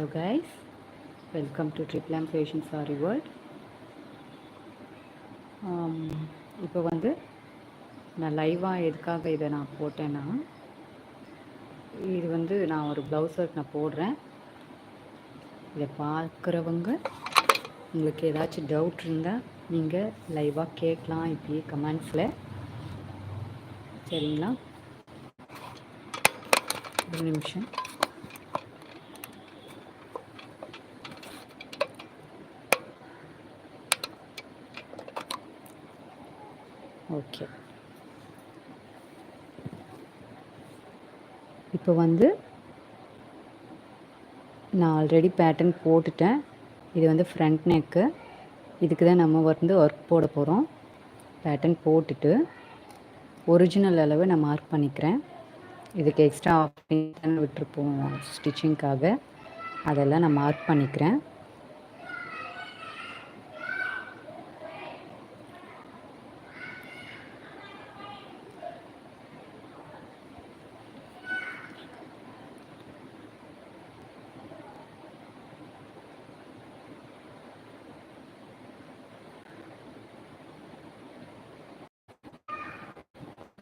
Hello guys welcome to ட்ரிப்ளாம் fashion sari world இப்போ வந்து நான் லைவாக எதுக்காக இதை நான் போட்டேன்னா இது வந்து நான் ஒரு ப்ளவுஸ் ஒர்க் நான் போடுறேன். இதை பார்க்குறவங்க உங்களுக்கு ஏதாச்சும் டவுட் இருந்தால் நீங்கள் லைவாக கேட்கலாம் இப்படியே கமெண்ட்ஸில் சரிங்களா? ஒரு நிமிஷம். ஓகே. இப்போ வந்து நான் ஆல்ரெடி பேட்டர்ன் போட்டுட்டேன். இது வந்து ஃப்ரண்ட் நெக்கு இதுக்கு தான் நம்ம வந்து ஒர்க் போட போகிறோம் பேட்டர்ன் போட்டுட்டு ஒரிஜினல் அளவு நான் மார்க் பண்ணிக்கிறேன். இதுக்கு எக்ஸ்ட்ரா ஆஃப் விட்டுருப்போம் ஸ்டிச்சிங்க்காக அதெல்லாம் நான் மார்க் பண்ணிக்கிறேன்.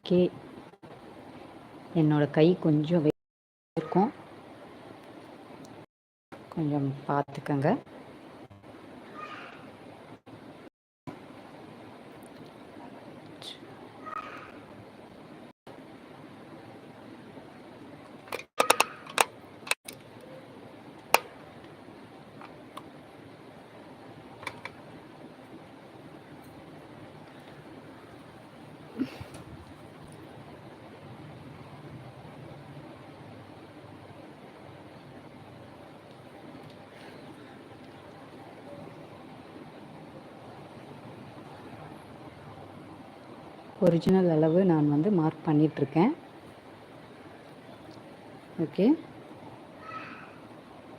ஓகே. என்னோடய கை கொஞ்சம் இருக்கும். கொஞ்சம் பார்த்துக்கங்க ஒரிஜினல் அளவு நான் வந்து மார்க் பண்ணிகிட்ருக்கேன் ஓகே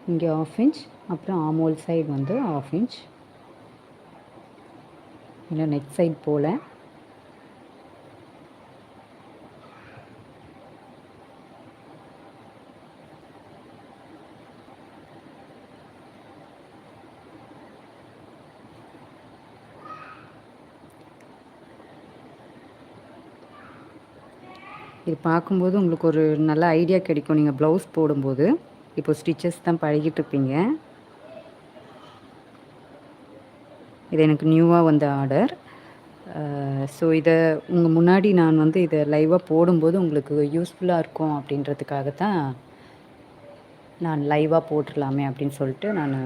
இங்கே ஆஃப் இன்ச் அப்புறம் ஆமோல் சைடு வந்து ஆஃப் இன்ச் இல்லை நெக் சைட் போல் இது பார்க்கும்போது உங்களுக்கு ஒரு நல்ல ஐடியா கிடைக்கும். நீங்கள் ப்ளவுஸ் போடும்போது. இப்போ ஸ்டிச்சஸ் தான் பழகிட்டு இருப்பீங்க இது எனக்கு நியூவாக வந்த ஆர்டர் ஸோ இதை உங்கள் முன்னாடி நான் வந்து இதை லைவாக போடும்போது உங்களுக்கு யூஸ்ஃபுல்லாக இருக்கும் அப்படின்றதுக்காக தான் நான் லைவாக போட்டுடலாமே அப்படின்னு சொல்லிட்டு நான்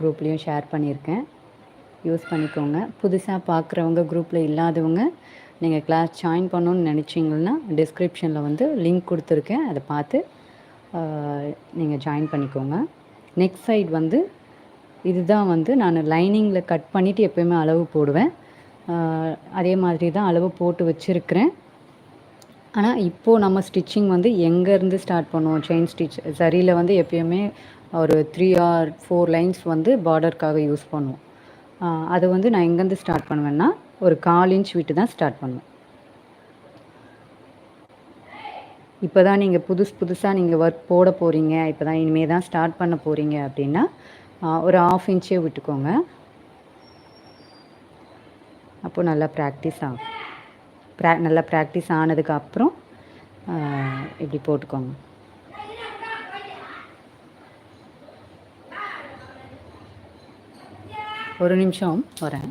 குரூப்லேயும் ஷேர் பண்ணியிருக்கேன். யூஸ் பண்ணிக்கோங்க. புதுசாக பார்க்குறவங்க குரூப்பில் இல்லாதவங்க நீங்கள் கிளாஸ் ஜாயின் பண்ணணுன்னு நினச்சிங்கன்னா டிஸ்கிரிப்ஷனில் வந்து லிங்க் கொடுத்துருக்கேன். அதை பார்த்து நீங்கள் ஜாயின் பண்ணிக்கோங்க. நெக்ஸ்ட் சைட் வந்து இதுதான் வந்து நான் லைனிங்கில் கட் பண்ணிவிட்டு எப்போயுமே அளவு போடுவேன். அதே மாதிரி தான் அளவு போட்டு வச்சுருக்கிறேன். ஆனால் இப்போது நம்ம ஸ்டிச்சிங் வந்து எங்கேருந்து ஸ்டார்ட் பண்ணுவோம்? செயின் ஸ்டிச் சரியில் வந்து எப்பயுமே ஒரு த்ரீ ஆர் ஃபோர் லைன்ஸ் வந்து பார்டருக்காக யூஸ் பண்ணுவோம். அது வந்து நான் எங்கேருந்து ஸ்டார்ட் பண்ணுவேன்னா ஒரு கால் இன்ச் விட்டு தான் ஸ்டார்ட் பண்ணுவேன் இப்போ தான் நீங்கள் புதுசு புதுசாக நீங்கள் ஒர்க் போட போகிறீங்க இப்போ தான் இனிமேல் தான் ஸ்டார்ட் பண்ண போகிறீங்க அப்படின்னா ஒரு ஆஃப் இன்ச்சே விட்டுக்கோங்க. அப்போது நல்லா ப்ராக்டிஸ் ஆகும் ப்ரா நல்லா ப்ராக்டிஸ் ஆனதுக்கப்புறம் இப்படி போட்டுக்கோங்க. ஒரு நிமிஷம் வரேன்.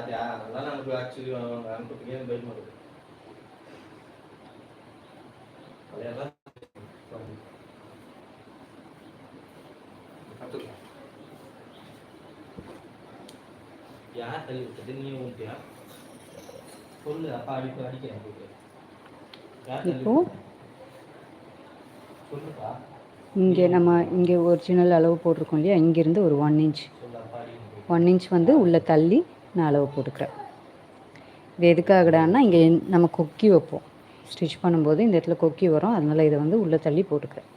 பாத்தியா அதெல்லாம் நமக்கு ஆக்சுவலி பயமா இருக்கு அதெல்லாம் கத்துக்கலாம். யார் தள்ளி விட்டது? நீ ஊட்டியா சொல்லு அப்பா அடிக்க அடிக்கிறேன் யார் தள்ளி? சொல்லுப்பா. இங்கே நம்ம இங்கே ஒரிஜினல் அளவு போட்டிருக்கோம் இல்லையா? இங்கேருந்து ஒரு ஒன் இன்ச் ஒன் இன்ச் வந்து உள்ளே தள்ளி நான் அளவு போட்டுக்கிறேன். இது எதுக்காகடான்னா இங்கே நம்ம கொக்கி வைப்போம். ஸ்டிச் பண்ணும்போது இந்த இடத்துல கொக்கி வரும். அதனால் இதை வந்து உள்ளே தள்ளி போட்டுக்கிறேன்.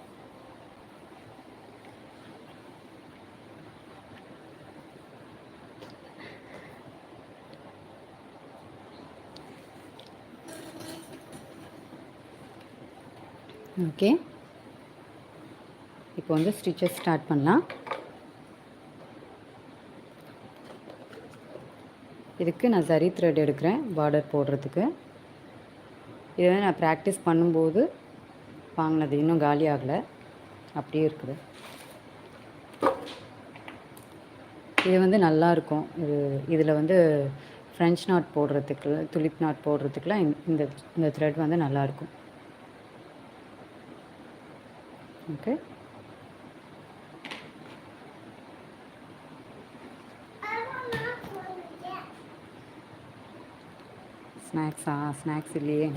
ஓகே இப்போ வந்து ஸ்டிச்சஸ் ஸ்டார்ட் பண்ணலாம். இதுக்கு நான் சரி த்ரெட் எடுக்கிறேன் பார்டர் போடுறதுக்கு. இதை நான் ப்ராக்டிஸ் பண்ணும்போது வாங்கினது இன்னும் காலி ஆகலை. அப்படியே இருக்குது. இது வந்து நல்லா இருக்கும். இது இதில் வந்து ஃப்ரெஞ்ச் நாட் போடுறதுக்கு துலிப் நாட் போடுறதுக்குலாம் இந்த- இந்த இந்த த்ரெட் வந்து நல்லாயிருக்கும் ஓகே ஸ்நாக்ஸா? ஸ்நாக்ஸ் இல்லையே.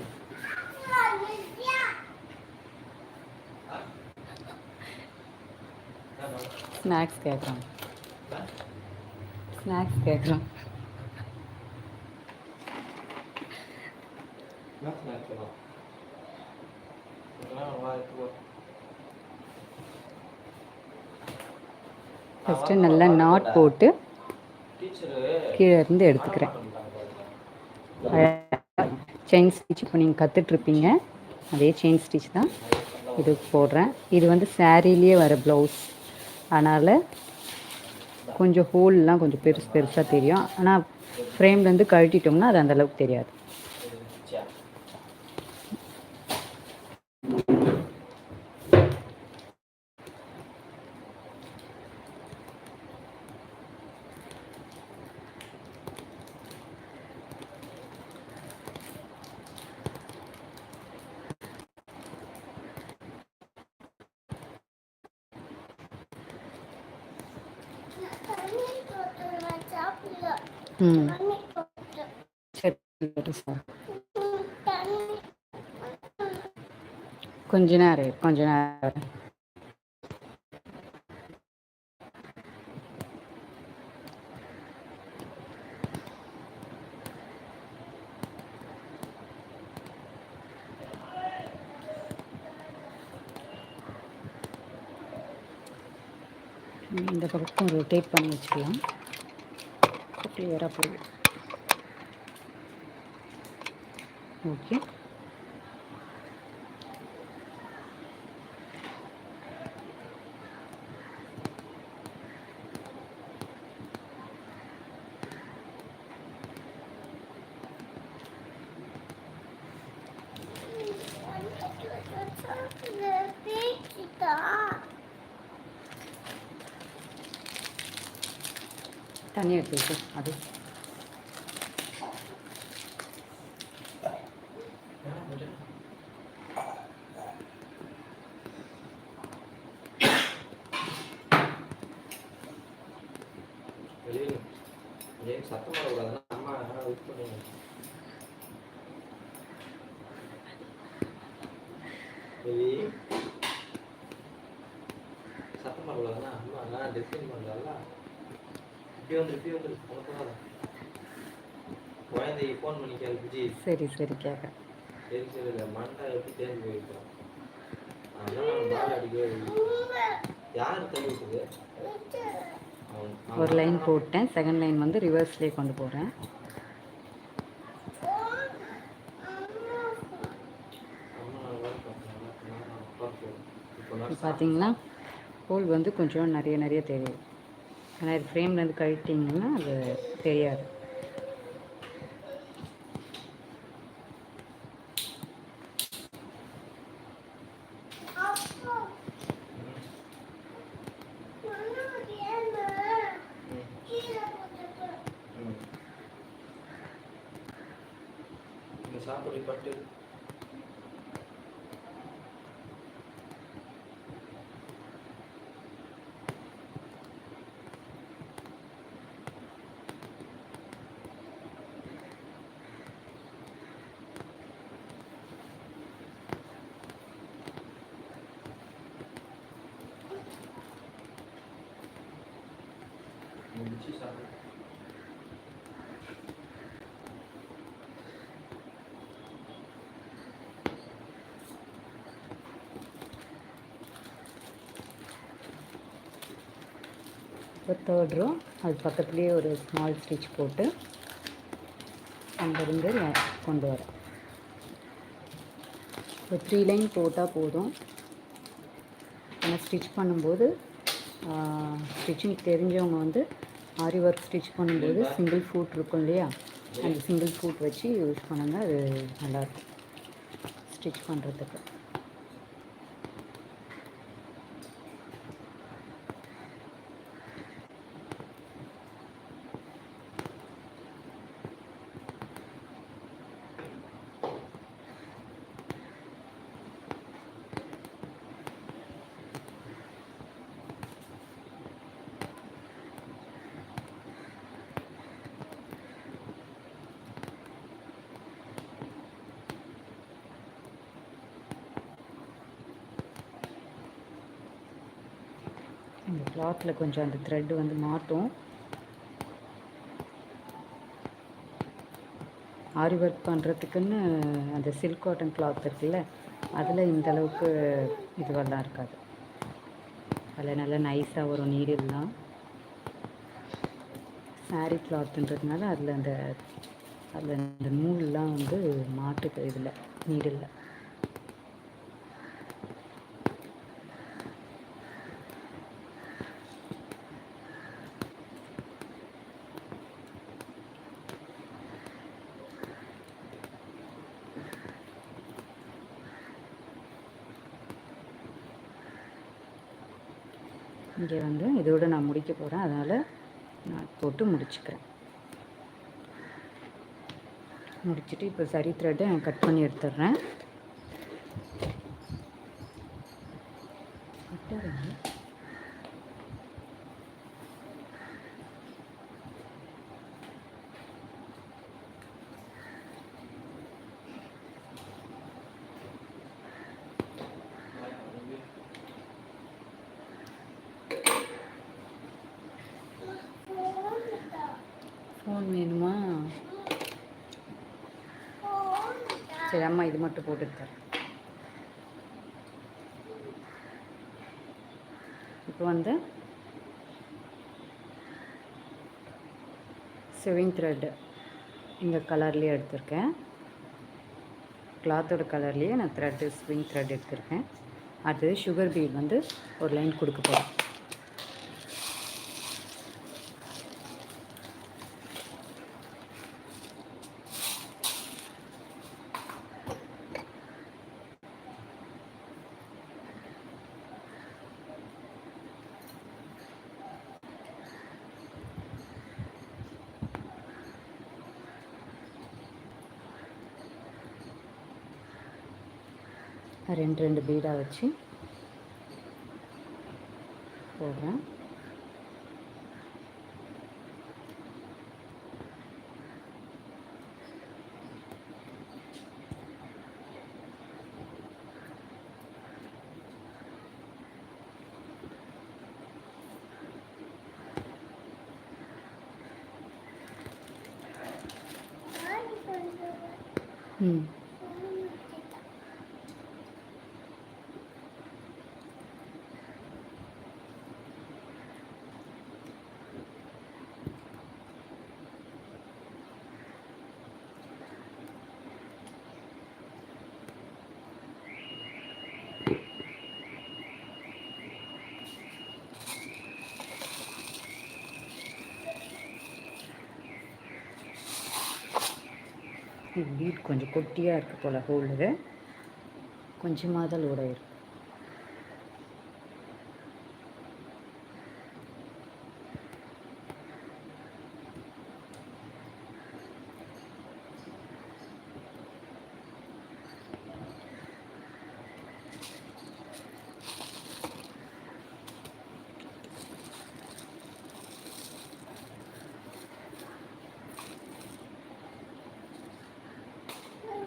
ஸ்நாக்ஸ் கேட்குறோம் ஸ்நாக்ஸ் கேட்குறோம் ஃபஸ்ட்டு நல்லா நாட் போட்டு கீழே இருந்து எடுத்துக்கிறேன். செயின் ஸ்டிச் இப்போ நீங்கள் கற்றுட்ருப்பீங்க அதே செயின் ஸ்டிச் தான் இது போடுறேன். இது வந்து சாரீலேயே வர ப்ளவுஸ். அதனால் கொஞ்சம் ஹோல்லாம் கொஞ்சம் பெருசு பெருசாக தெரியும். ஆனால் ஃப்ரேம்லேருந்து கழட்டிட்டோம்னா அது அந்தளவுக்கு தெரியாது. ம். சரி சார் கொஞ்ச நேரம் கொஞ்ச நேரம் இந்த பக்கம் ரொட்டேட் பண்ணி வச்சுக்கலாம். ക്ലിയറായി പോയി ഓക്കെ Thank you. தண்ணி எடுத்து வச்சு அது வெளியே ஏன் சத்தம் வரக்கூடாதுன்னா அம்மா இது பண்ணுங்க வெளியே சத்தம் வரக்கூடாதுன்னா அம்மா நான் டிசைன் பண்ணுறல சரி சரி அவன் ஒரு லைன் போட்டேன் செகண்ட் லைன் வந்து ரிவர்ஸ்லேயே கொண்டு போகிறேன் பார்த்தீங்கன்னா ஹோல் வந்து கொஞ்சம் நிறைய நிறைய தெரியும் ஆனால் இது ஃப்ரேம்லேருந்து கழட்டிங்கன்னா அது தெரியாது. சாப்பிட்டு பட்டு. முடிச்சு சாப்பிடு இப்போ தேர்ட் ரோ அது பக்கத்துலேயே ஒரு ஸ்மால் ஸ்டிச் போட்டு அங்கேருந்து கொண்டு வரேன் இப்போ த்ரீ லைன் போட்டால் போதும். ஆனால் ஸ்டிச் பண்ணும்போது ஸ்டிச்சிங் தெரிஞ்சவங்க வந்து ஆரி ஒர்க் ஸ்டிச் பண்ணும்போது சிங்கிள் ஃபூட் இருக்கும் இல்லையா? அந்த சிங்கிள் ஃபூட் வச்சு யூஸ் பண்ணுங்கள் அது நல்லாயிருக்கும் ஸ்டிச் பண்ணுறதுக்கு இந்த கிளாத்தில் கொஞ்சம் அந்த த்ரெட் வந்து மாட்டும் ஆரி ஒர்க் பண்ணுறதுக்குன்னு அந்த சில்க் காட்டன் கிளாத் இருக்குல்ல அதில் இந்த அளவுக்கு இதுவெல்லாம் இருக்காது. அதில் நல்லா நைஸாக வரும் நீடில்லாம் saree கிளாத்துன்றதுனால அதில் அந்த அதில் அந்த நூல்லாம் வந்து மாட்டுக்கு இதில் நீடில் இங்கே வந்து இதோட நான் முடிக்க போகிறேன் அதனால் நான் போட்டு முடிச்சுக்கிறேன். முடிச்சுட்டு இப்போ சரி த்ரெட்டை கட் பண்ணி எடுத்துடுறேன். சரி அம்மா இது மட்டும் போட்டு தரேன். இப்போ வந்து சிவிங் த்ரெட்டு இந்த கலர்லேயே எடுத்திருக்கேன். கிளாத்தோட கலர்லேயே நான் த்ரெட்டு ஸ்விங் த்ரெட் எடுத்திருக்கேன். அடுத்தது சுகர் பீட் வந்து ஒரு லைன் கொடுக்க போகிறேன் ரெண்டு ரெண்டு பீடாக வச்சு. போடுறேன். ம். பீட் கொஞ்சம் கொட்டியாக இருக்குது போல் ஹோல்டு கொஞ்சமாக தான் லோடாக ஆயிருக்கு ம்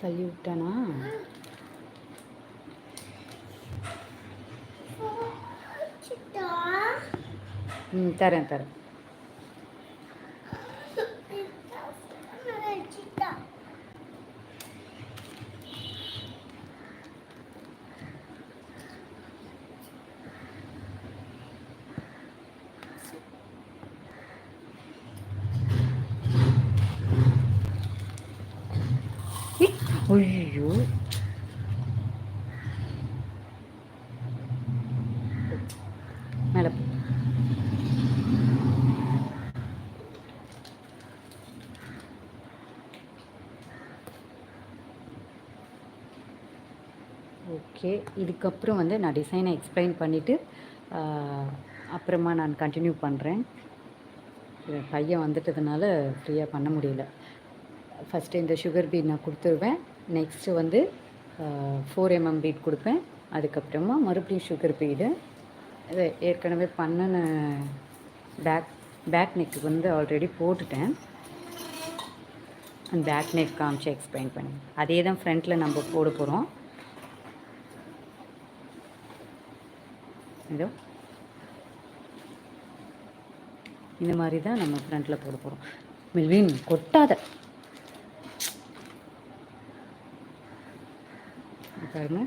தள்ளி விட்டானா? ம் தரேன் தரேன். ஐயோ மேடம் ஓகே இதுக்கப்புறம் வந்து நான் டிசைனை எக்ஸ்பிளைன் பண்ணிவிட்டு அப்புறமா நான் கண்டினியூ பண்ணுறேன் பையன் வந்துட்டதுனால ஃப்ரீயாக பண்ண முடியல. ஃபஸ்ட்டு இந்த சுகர் பீன் நான் கொடுத்துருவேன். நெக்ஸ்ட்டு வந்து ஃபோர் எம்எம் பீட் கொடுப்பேன். அதுக்கப்புறமா மறுபடியும் சுகர் பீடு இது ஏற்கனவே பண்ணின பேக் பேக் நெக்கு வந்து ஆல்ரெடி போட்டுட்டேன். அந்த பேக் நெக் காமிச்சு எக்ஸ்பிளைன் பண்ணி. அதே தான் ஃப்ரண்ட்டில் நம்ம போட போகிறோம் இதோ. இந்த மாதிரி தான் நம்ம ஃப்ரண்ட்டில் போட போகிறோம் மில்வின் கொட்டாத. பாருங்க.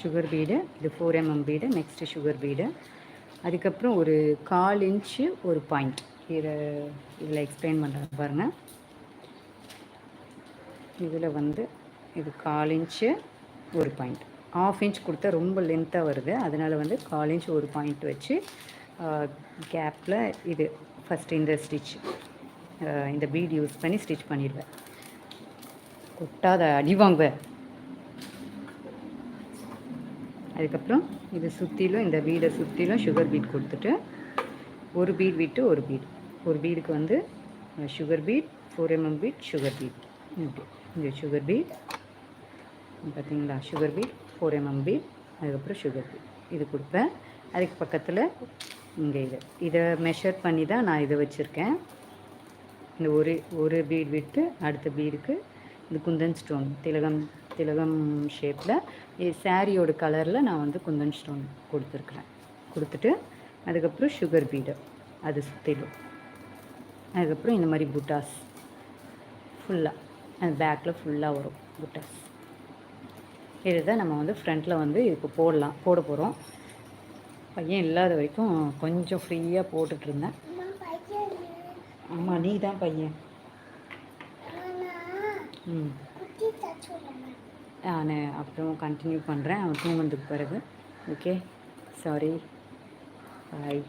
சுகர் பீடு இது four MM bead next sugar bead அதுக்கப்புறம் ஒரு கால் இன்ச்சு ஒரு பாயிண்ட் இதை இதில் எக்ஸ்பிளைன் பண்ணுறேன் பாருங்கள் இதில் வந்து இது கால் இன்ச்சு ஒரு பாயிண்ட் ஆஃப் இன்ச் கொடுத்தா ரொம்ப லென்த்தாக வருது. அதனால் வந்து கால் இன்ச் ஒரு பாயிண்ட் வச்சு கேப்பில் இது ஃபஸ்ட்டு இந்த ஸ்டிச் இந்த பீட் யூஸ் பண்ணி ஸ்டிச் பண்ணிடுவேன். கொட்டாத அடி வாங்குவேன். அதுக்கப்புறம் இது சுற்றிலும் இந்த பீடை சுற்றிலும் சுகர் பீட் கொடுத்துட்டு ஒரு பீட் விட்டு ஒரு பீட் ஒரு பீடுக்கு வந்து sugar bead four MM bead sugar bead okay இந்த சுகர் பீட் பார்த்தீங்களா sugar bead four MM bead அதுக்கப்புறம் சுகர் பீட் இது கொடுப்பேன். அதுக்கு பக்கத்தில் இங்கே இது. இதை மெஷர் பண்ணி தான் நான் இதை வச்சுருக்கேன். இந்த ஒரு ஒரு பீட் விட்டு அடுத்த பீடுக்கு இந்த குந்தன் ஸ்டோன் திலகம் திலகம் ஷேப்பில் சாரியோட கலரில் நான் வந்து குந்தன் ஸ்டோன் கொடுத்துருக்குறேன். கொடுத்துட்டு அதுக்கப்புறம் சுகர் பீடு அது சுற்றிலும் அதுக்கப்புறம் இந்த மாதிரி புட்டாஸ். ஃபுல்லாக அது பேக்கில் ஃபுல்லாக வரும் புட்டாஸ். இதுதான் நம்ம வந்து ஃப்ரண்ட்டில் வந்து இப்போ போடலாம் போட போகிறோம் பையன் இல்லாத வரைக்கும் கொஞ்சம் ஃப்ரீயாக போட்டுட்டு இருந்தேன் ஆமாம் நீ தான் பையன் ம் நான் அப்புறம் கண்டினியூ பண்ணுறேன் அவன் தூங்குனதுக்கு பிறகு. ஓகே சாரி பாய்